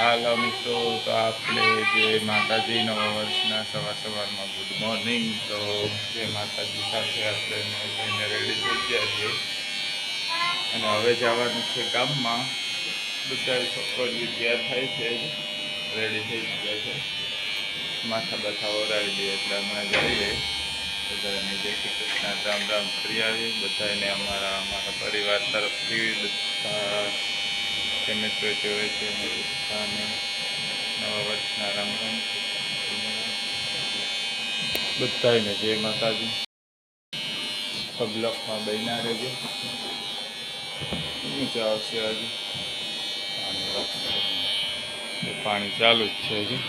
હાલો મિત્રો, તો આપણે જે માતાજી નવા વર્ષના સવાર સવારમાં ગુડ મોર્નિંગ તો જે માતાજી સાથે આપણે થઈને રેડી થઈ ગયા છીએ. અને હવે જવાનું છે ગામમાં. બધા છોકરીઓ તૈયાર થાય છે રેડી થઈ ગયા છે. માથા બથા ઓરાવી દઈએ એટલે હમણાં જઈએ. બધાને જય શ્રી કૃષ્ણ. રામ રામ કરી આવી બધાને અમારા અમારા પરિવાર તરફથી બધા જે મિત્રો જોવે છે અને નવા વર્ષના રામ રામ બધાને જય માતાજી. પબ્લકમાં બહેના રહેજો. નીચે આવશે હજુ પાણી પાણી ચાલુ જ છે હજી.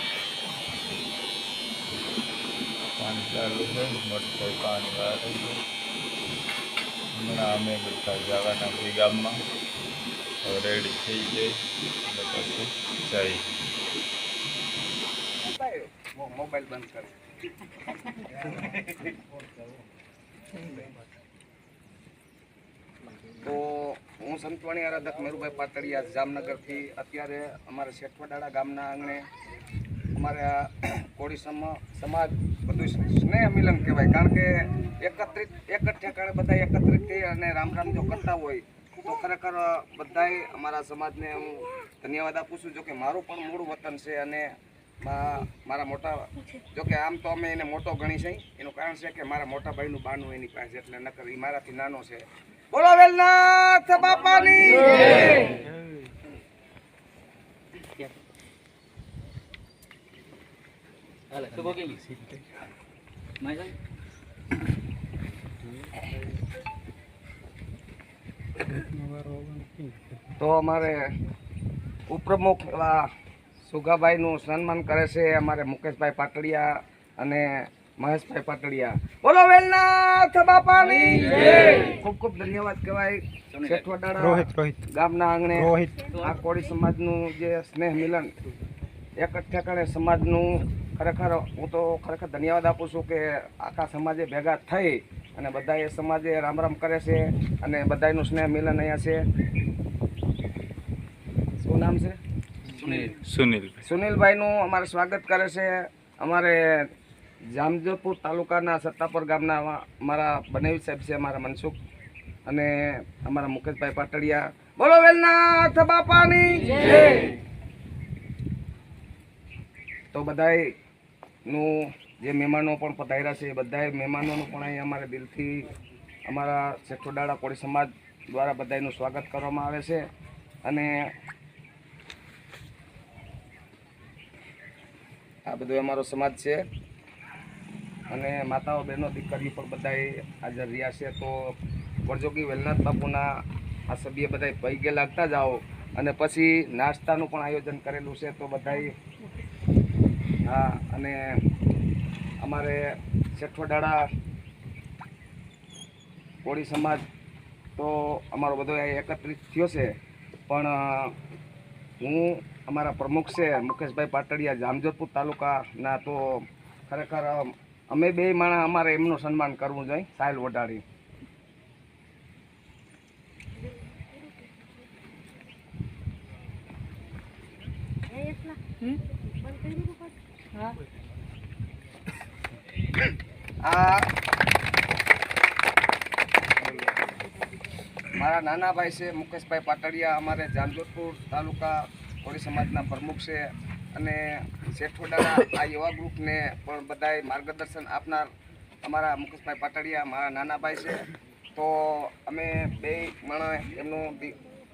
પાણી ચાલુ છે. મોટું પાણી બહાર હમણાં અમે બધા જવાના છીએ ગામમાં. રેડી થઈ જાય એટલે પછી જાય મોબાઈલ બંધ કર તો હું સંતવાણી આરાધક મેરુભાઈ પાતળીયા જામનગરથી. અત્યારે અમારા શેઠવાડાળા ગામના આંગણે અમારા કોળી સમાજ બધું સ્નેહ મિલન કહેવાય. કારણ કે એકત્રિત, એક જ ઠેકાણે બધા એકત્રિત થઈ અને રામ રામ જો કરતા હોય તો ખરેખર બધાય અમારા સમાજને હું ધન્યવાદ આપું છું. જો કે મારું પણ મૂળ વતન છે અને મારા મોટા જોકે આમ તો અમે એને મોટો ગણી છે. એનું કારણ છે કે મારા મોટા ભાઈનું બાનું એની પાસે એટલે નકર એ મારાથી નાનો છે. બોલો વેલનાથ બાપાની! તો અમારે ઉપપ્રમુખ એવા સુગાભાઈનું સન્માન કરે છે અમારે મુકેશભાઈ પાટડિયા અને મહેશભાઈ પાટડિયા. બોલો વેલનાથ બાપાની ખૂબ ખૂબ ધન્યવાદ કહેવાય શેઠવડાળા ગામના આંગણે આ કોળી સમાજનું જે સ્નેહ મિલન એક જ ઠેકાણે સમાજનું ખરેખર હું તો ખરેખર ધન્યવાદ આપું છું કે આખા સમાજે ભેગા થઈ અને બધા એ સમાજે રામ રામ કરે છે અને બધાનું સ્નેહ મિલન અહીંયા છે. શું નામ છે? સુનિલ. સુનિલભાઈનું અમારે સ્વાગત કરે છે. અમારે જામજોધપુર તાલુકાના સત્તાપર ગામના અમારા બનેવી સાહેબ છે અમારા મનસુખ અને અમારા મુકેશભાઈ પાટડિયા. બોલો વેલનાથ બાપાની. તો બધાયનું જે મહેમાનો પણ પધાર્યા છે, એ બધાય મહેમાનોનું પણ અહીં અમારે દિલથી અમારા શેઠોડાળા કોળી સમાજ દ્વારા બધાયનું સ્વાગત કરવામાં આવે છે. અને આ બધો અમારો સમાજ છે. અને માતાઓ, બહેનો, દીકરીઓ પણ બધાય હાજર રહ્યા છે. તો વરજોગી વેલનાથ બાપુના આ સભ્ય બધાય પૈગે લાગતા જાઓ અને પછી નાસ્તાનું પણ આયોજન કરેલું છે, તો બધાય હા, અને અમારે શેઠવડાળા કોળી સમાજ તો અમારો બધો એકત્રિત થયો છે. પણ હું અમારા પ્રમુખ છે, મુકેશભાઈ પાટડિયા, જામજોધપુર તાલુકાના તો ખરેખર અમે બે માણસ અમારે એમનું સન્માન કરવું જોઈએ, સાયલ વડાડી આ મારા નાના ભાઈ છે, મુકેશભાઈ પાટડિયા. અમારે જામજોધપુર તાલુકા કોળી સમાજના પ્રમુખ છે અને શેઠોડાના આ યુવા ગ્રુપને પણ બધાય માર્ગદર્શન આપનાર અમારા મુકેશભાઈ પાટડિયા, મારા નાના ભાઈ છે. તો અમે બે માણસ એમનું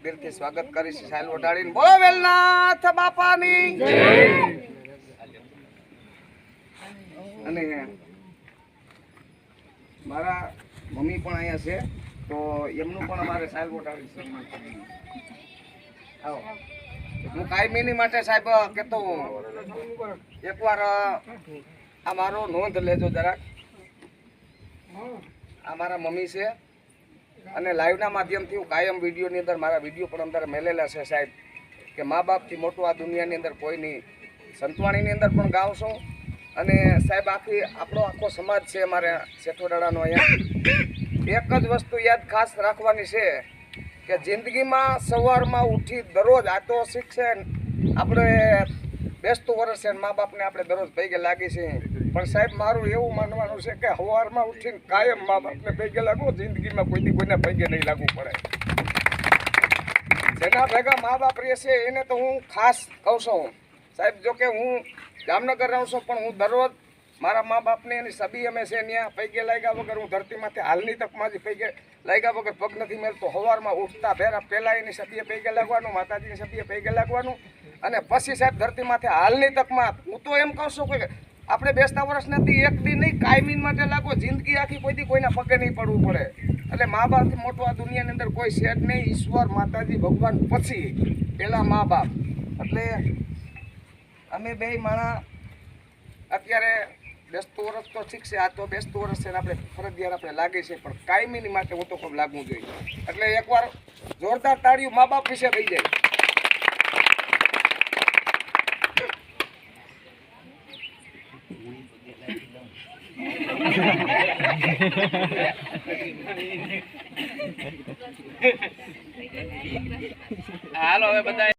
દિલથી સ્વાગત કરીશું. સાયલ ઓઢાડીને બોલો વેલનાથ બાપાની. અને મારા મમ્મી પણ અહીંયા છે, તો એમનું પણ અમારે સાહેબ ઓટાવી સન્માન. આવો. હું કાયમીની માટે સાહેબ કહેતો એકવાર આ મારો નોંધ લેજો જરાક. આ મારા મમ્મી છે, અને લાઈવના માધ્યમથી હું કાયમ વિડીયોની અંદર, મારા વીડિયો પણ અંદર મેલેલા છે સાહેબ, કે મા બાપથી મોટું આ દુનિયાની અંદર કોઈ નહીં. સંતવાણીની અંદર પણ ગાઉં છું. અને સાહેબ, આખી આપણો આખો સમાજ છે અમારે શેઠોડાળાનો અહીંયા. એક જ વસ્તુ યાદ ખાસ રાખવાની છે કે જિંદગીમાં સવારમાં ઉઠી દરરોજ, આ તો શીખશે આપણે બેસતું વર્ષ છે મા બાપને આપણે દરરોજ ભેગે લાગી છે પણ સાહેબ, મારું એવું માનવાનું છે કે સવારમાં ઉઠીને કાયમ મા બાપને ભેગે લાગવું, જિંદગીમાં કોઈથી કોઈને ભેગે નહીં લાગવું પડે. જેના ભેગા મા બાપ રહેશે, એને તો હું ખાસ કહું છું. સાહેબ, જો કે હું જામનગર રહું છું પણ હું દરરોજ મારા મા બાપને એની સબી અમે છે ત્યાં પૈકે લાગ્યા વગર, હું ધરતીમાંથી હાલની તકમાંથી પૈકે લાગ્યા વગર પગ નથી મેળતો સવારમાં ઉઠતા ભેરા પહેલાં એની સબીએ પૈકે લાગવાનું, માતાજીની સબીએ પૈકે લાગવાનું અને પછી સાહેબ ધરતીમાંથી હાલની તકમાં હું તો એમ કહું છું કે આપણે બેસતા વર્ષ નથી એક દી નહીં કાયમી માટે લાગો, જિંદગી આખી કોઈથી કોઈના પગે નહીં પડવું પડે. એટલે મા બાપથી મોટું આ દુનિયાની અંદર કોઈ શેઠ નહીં. ઈશ્વર, માતાજી, ભગવાન પછી પહેલાં મા બાપ. એટલે અમે બે માણા અત્યારે બેસતું વર્ષ તો ઠીક છે, આ તો બેસતું વર્ષ છે આપણે ફરજિયાત આપણે લાગે છે, પણ કાયમીની માટે હું તો ખૂબ લાગવું જોઈએ. એટલે એકવાર જોરદાર તાળીઓ મા બાપ વિશે થઈ જાય. હાલો, હવે બધા